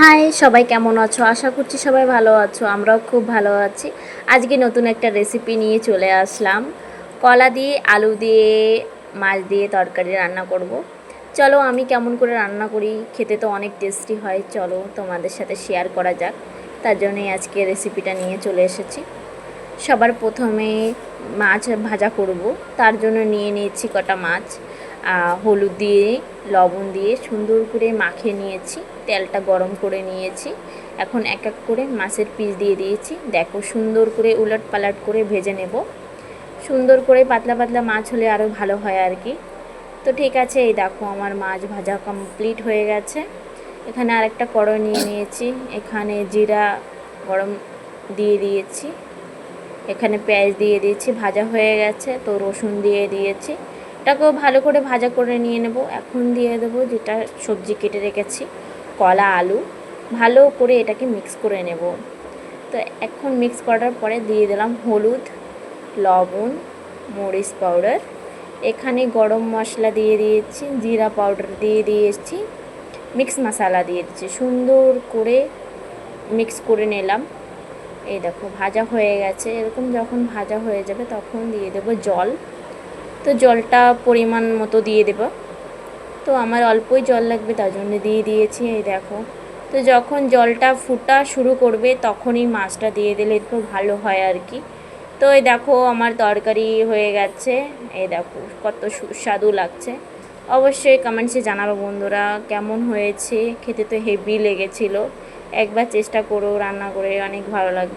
High, সবাই কেমন আছো? আশা করছি সবাই ভালো আছো, আমরাও খুব ভালো আছি। আজকে নতুন একটা রেসিপি নিয়ে চলে আসলাম। কলা দিয়ে, আলু দিয়ে, মাছ দিয়ে তরকারি রান্না করব। চলো, আমি কেমন করে রান্না করি? খেতে তো অনেক টেস্টি হয়। চলো, তোমাদের সাথে শেয়ার করা যাক। তার জন্যই আজকে রেসিপিটা নিয়ে চলে এসেছি। সবার প্রথমে মাছ ভাজা করব। তার জন্য নিয়ে নিয়েছি কটা মাছ। হলুদ দিয়ে, লবণ দিয়ে সুন্দর করে মাখিয়ে নিয়েছি। তেলটা গরম করে নিয়েছি। এখন এক এক করে মাছের পিস দিয়ে দিয়েছি। দেখো সুন্দর করে উলট পালাট করে ভেজে নেব। সুন্দর করে পাতলা পাতলা মাছ হলে আরও ভালো হয় আর কি। তো ঠিক আছে, এই দেখো আমার মাছ ভাজা কমপ্লিট হয়ে গেছে। এখানে আরেকটা কড়াই নিয়ে নিয়েছি। এখানে জিরা গরম দিয়ে দিয়েছি। এখানে পেঁয়াজ দিয়ে দিয়েছি, ভাজা হয়ে গেছে। তো রসুন দিয়ে দিয়েছি। এটাকেও ভালো করে ভাজা করে নিয়ে নেব। এখন দিয়ে দেবো যেটা সবজি কেটে রেখেছি, কলা, আলু। ভালো করে এটাকে মিক্স করে নেব। তো এখন মিক্স করার পরে দিয়ে দিলাম হলুদ, লবণ, মরিচ পাউডার এখানে গরম মশলা দিয়ে দিয়েছি, জিরা পাউডার দিয়ে দিয়েছি মিক্স মশলা দিয়ে দিচ্ছি সুন্দর করে মিক্স করে নিলাম। এই দেখো, ভাজা হয়ে গেছে। এরকম যখন ভাজা হয়ে যাবে তখন দিয়ে দেবো জল। তো জলটা পরিমাণ মতো দিয়ে দেবো। তো আমার অল্পই জল লাগবে, তার জন্য দিয়ে দিয়েছি, এই দেখো। তো যখন জলটা ফুটা শুরু করবে, তখনই মাছটা দিয়ে দিলে একটু ভালো হয় আর কি। তো এই দেখো, আমার তরকারি হয়ে গেছে। এই দেখো, কত সুস্বাদু লাগছে। অবশ্যই কমেন্টসে জানাব বন্ধুরা, কেমন হয়েছে? খেতে তো হেভি লেগেছিলো। একবার চেষ্টা করো, রান্না করে অনেক ভালো লাগবে।